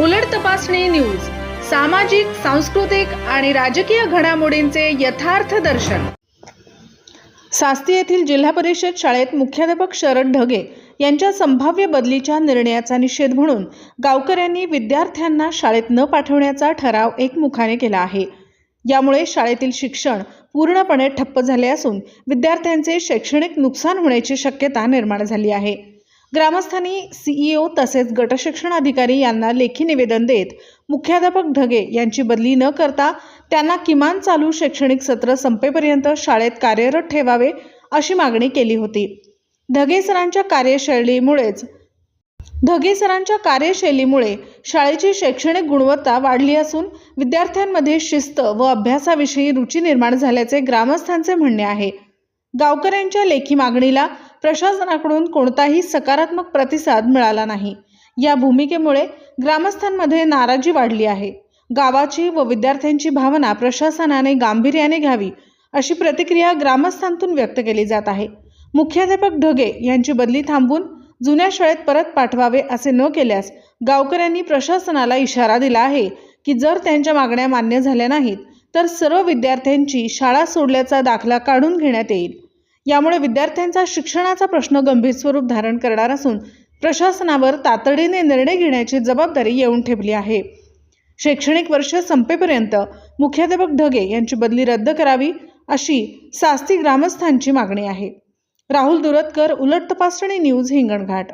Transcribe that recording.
उलट तपासणी न्यूज सामाजिक सांस्कृतिक आणि राजकीय घडामोडींचे यथार्थ दर्शन. सास्ती येथील जिल्हा परिषद शाळेत मुख्याध्यापक शरद ढगे यांच्या संभाव्य बदलीच्या निर्णयाचा निषेध म्हणून गावकऱ्यांनी विद्यार्थ्यांना शाळेत न पाठवण्याचा ठराव एकमुखाने केला आहे. यामुळे शाळेतील शिक्षण पूर्णपणे ठप्प झाले असून विद्यार्थ्यांचे शैक्षणिक नुकसान होण्याची शक्यता निर्माण झाली आहे. ग्रामस्थांनी सीईओ तसेच गटशिक्षण अधिकारी यांना लेखी निवेदन देत मुख्याध्यापक ढगे यांची बदली न करता त्यांना किमान चालू शैक्षणिक सत्र संपेपर्यंत शाळेत कार्यरत ठेवावे अशी मागणी केली होती. ढगे सरांच्या कार्यशैलीमुळेच ढगे सरांच्या कार्यशैलीमुळे शाळेची शैक्षणिक गुणवत्ता वाढली असून विद्यार्थ्यांमध्ये शिस्त व अभ्यासाविषयी रुची निर्माण झाल्याचे ग्रामस्थांचे म्हणणे आहे. गावकऱ्यांच्या लेखी मागणीला प्रशासनाकडून कोणताही सकारात्मक प्रतिसाद मिळाला नाही. या भूमिकेमुळे ग्रामस्थांमध्ये नाराजी वाढली आहे. गावाची व विद्यार्थ्यांची भावना प्रशासनाने गांभीर्याने घ्यावी अशी प्रतिक्रिया ग्रामस्थांतून व्यक्त केली जात आहे. मुख्याध्यापक ढगे यांची बदली थांबवून जुन्या शाळेत परत पाठवावे असे न केल्यास गावकऱ्यांनी प्रशासनाला इशारा दिला आहे की जर त्यांच्या मागण्या मान्य झाल्या नाहीत तर सर्व विद्यार्थ्यांची शाळा सोडल्याचा दाखला काढून घेण्यात येईल. यामुळे विद्यार्थ्यांचा शिक्षणाचा प्रश्न गंभीर स्वरूप धारण करणार असून प्रशासनावर तातडीने निर्णय घेण्याची जबाबदारी येऊन ठेवली आहे. शैक्षणिक वर्ष संपेपर्यंत मुख्याध्यापक ढगे यांची बदली रद्द करावी अशी सास्ती ग्रामस्थांची मागणी आहे. राहुल दुरतकर उलट तपासणी न्यूज हिंगणघाट.